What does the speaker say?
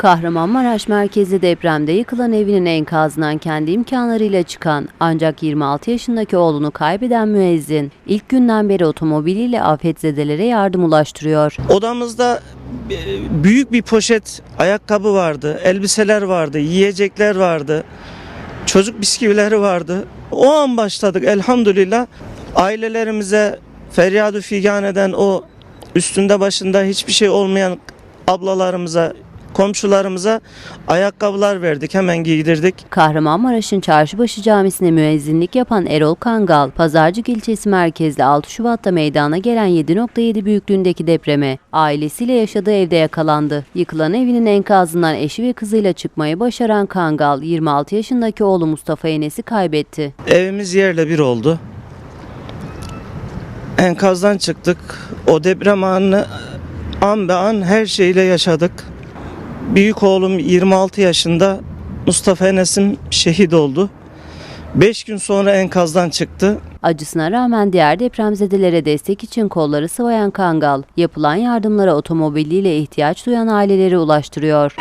Kahramanmaraş merkezli depremde yıkılan evinin enkazından kendi imkanlarıyla çıkan ancak 26 yaşındaki oğlunu kaybeden müezzin ilk günden beri otomobiliyle afetzedelere yardım ulaştırıyor. Odamızda e, büyük bir poşet ayakkabı vardı, elbiseler vardı, yiyecekler vardı, çocuk bisküvileri vardı. O an başladık elhamdülillah. Ailelerimize feryadu figan eden o üstünde başında hiçbir şey olmayan ablalarımıza, komşularımıza ayakkabılar verdik, hemen giydirdik. Kahramanmaraş'ın Çarşıbaşı Camisi'ne müezzinlik yapan Erol Kangal, Pazarcık ilçesi merkezli 6 Şubat'ta meydana gelen 7.7 büyüklüğündeki depreme ailesiyle yaşadığı evde yakalandı. Yıkılan evinin enkazından eşi ve kızıyla çıkmayı başaran Kangal, 26 yaşındaki oğlu Mustafa Enes'i kaybetti. Evimiz yerle bir oldu. Enkazdan çıktık. O deprem anını an be an her şeyle yaşadık. Büyük oğlum 26 yaşında Mustafa Enes'im şehit oldu. 5 gün sonra enkazdan çıktı. Acısına rağmen diğer depremzedelere destek için kolları sıvayan Kangal, yapılan yardımlara otomobiliyle ihtiyaç duyan ailelere ulaştırıyor.